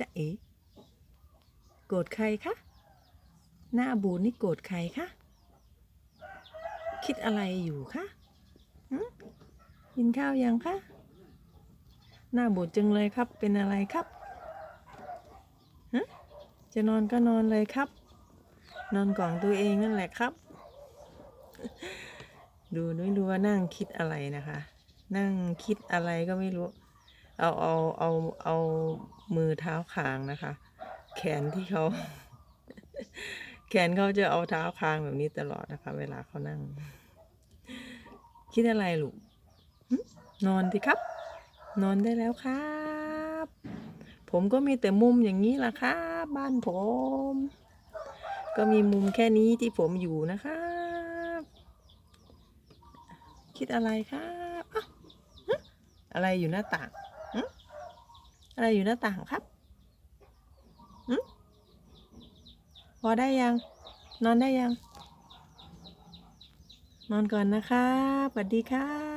จะเอ๋โกรธใครคะ หน้าบูดนี่โกรธใครคะ คิดอะไรอยู่คะกินข้าวยังคะ หน้าบูดจังเลยครับ เป็นอะไรครับฮะจะนอนก็นอนเลยครับ นอนกล่องตัวเองนั่นแหละครับ ดูไม่รู้ว่านั่งคิดอะไรนะคะ นั่งคิดอะไรก็ไม่รู้ เอาเอาเอาเอามือเท้าคางนะคะ แขนที่เขา แขนเขาจะเอาเท้าคางแบบนี้ตลอดนะคะ เวลาเขานั่ง คิดอะไรลูกนอนสิครับ นอนได้แล้วครับ ผมก็มีแต่มุมอย่างนี้แหละครับ บ้านผม ก็มีมุมแค่นี้ที่ผมอยู่นะครับ คิดอะไรครับ อะไรอยู่หน้าต่าง อะไรอยู่หน้าต่างครับอืมพอได้ยัง นอนได้ยัง นอนก่อนนะคะบสวัสดีค่ะ